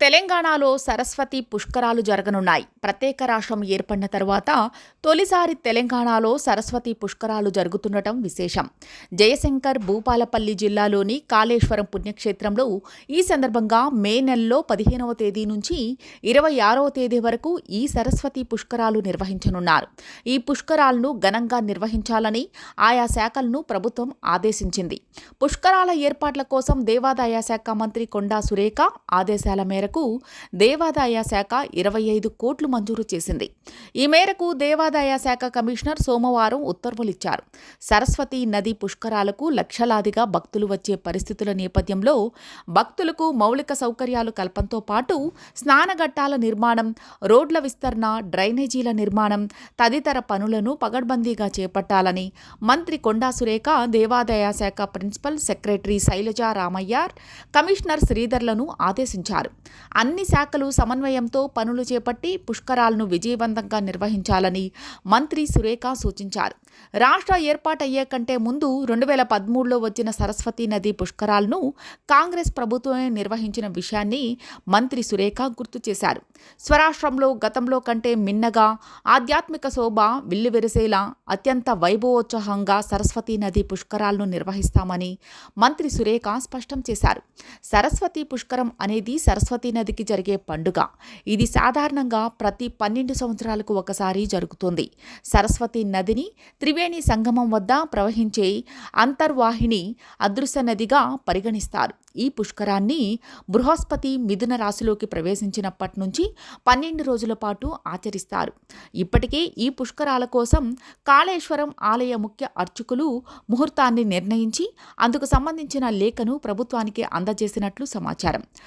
తెలంగాణలో సరస్వతి పుష్కరాలు జరగనున్నాయి. ప్రత్యేక రాష్ట్రం ఏర్పడిన తర్వాత తొలిసారి తెలంగాణలో సరస్వతి పుష్కరాలు జరుగుతుండటం విశేషం. జయశంకర్ భూపాలపల్లి జిల్లాలోని కాళేశ్వరం పుణ్యక్షేత్రంలో ఈ సందర్భంగా మే నెలలో పదిహేనవ తేదీ నుంచి ఇరవై ఆరవ తేదీ వరకు ఈ సరస్వతి పుష్కరాలు నిర్వహించనున్నారు. ఈ పుష్కరాలను ఘనంగా నిర్వహించాలని ఆయా శాఖలను ప్రభుత్వం ఆదేశించింది. పుష్కరాల ఏర్పాట్ల కోసం దేవాదాయ శాఖ మంత్రి కొండా సురేఖ ఆదేశాల మేరకు దేవాదాయ శాఖ ఇరవై ఐదు కోట్లు మంజూరు చేసింది. ఈ మేరకు దేవాదాయ శాఖ కమిషనర్ సోమవారం ఉత్తర్వులిచ్చారు. సరస్వతి నది పుష్కరాలకు లక్షలాదిగా భక్తులు వచ్చే పరిస్థితుల నేపథ్యంలో భక్తులకు మౌలిక సౌకర్యాలు కల్పంతో పాటు స్నానఘట్టాల నిర్మాణం రోడ్ల విస్తరణ డ్రైనేజీల నిర్మాణం తదితర పనులను పగడ్బందీగా చేపట్టాలని మంత్రి కొండా సురేఖ దేవాదాయ శాఖ principal secretary Shailaja Ramaiyar commissioner శ్రీధర్లను ఆదేశించారు. అన్ని శాఖలు సమన్వయంతో పనులు చేపట్టి పుష్కరాలను విజయవంతంగా నిర్వహించాలని మంత్రి సురేఖ సూచించారు. రాష్ట్ర ఏర్పాటయ్యే కంటే ముందు రెండు వేల పదమూడులో వచ్చిన సరస్వతీ నది పుష్కరాలను కాంగ్రెస్ ప్రభుత్వమే నిర్వహించిన విషయాన్ని మంత్రి సురేఖ గుర్తు చేశారు. స్వరాష్ట్రంలో గతంలో కంటే మిన్నగా ఆధ్యాత్మిక శోభ విల్లువెరిసేలా అత్యంత వైభవోత్సాహంగా సరస్వతీ నది పుష్కరాలను నిర్వహిస్తామని మంత్రి సురేఖ స్పష్టం చేశారు. సరస్వతి పుష్కరం అనేది సరస్వతి నదికి జరిగే పండుగ. ఇది సాధారణంగా ప్రతి పన్నెండు సంవత్సరాలకు ఒకసారి జరుగుతుంది. సరస్వతి నదిని త్రివేణి సంగమం వద్ద ప్రవహించే అంతర్వాహిని అదృశ్య నదిగా పరిగణిస్తారు. ఈ పుష్కరాన్ని బృహస్పతి మిథున రాశిలోకి ప్రవేశించినప్పటి నుంచి పన్నెండు రోజుల పాటు ఆచరిస్తారు. ఇప్పటికే ఈ పుష్కరాల కోసం కాళేశ్వరం ఆలయ ముఖ్య అర్చకులు ముహూర్తాన్ని నిర్ణయించి అందుకు సంబంధించిన లేఖను ప్రభుత్వానికి అందజేసినట్లు సమాచారం.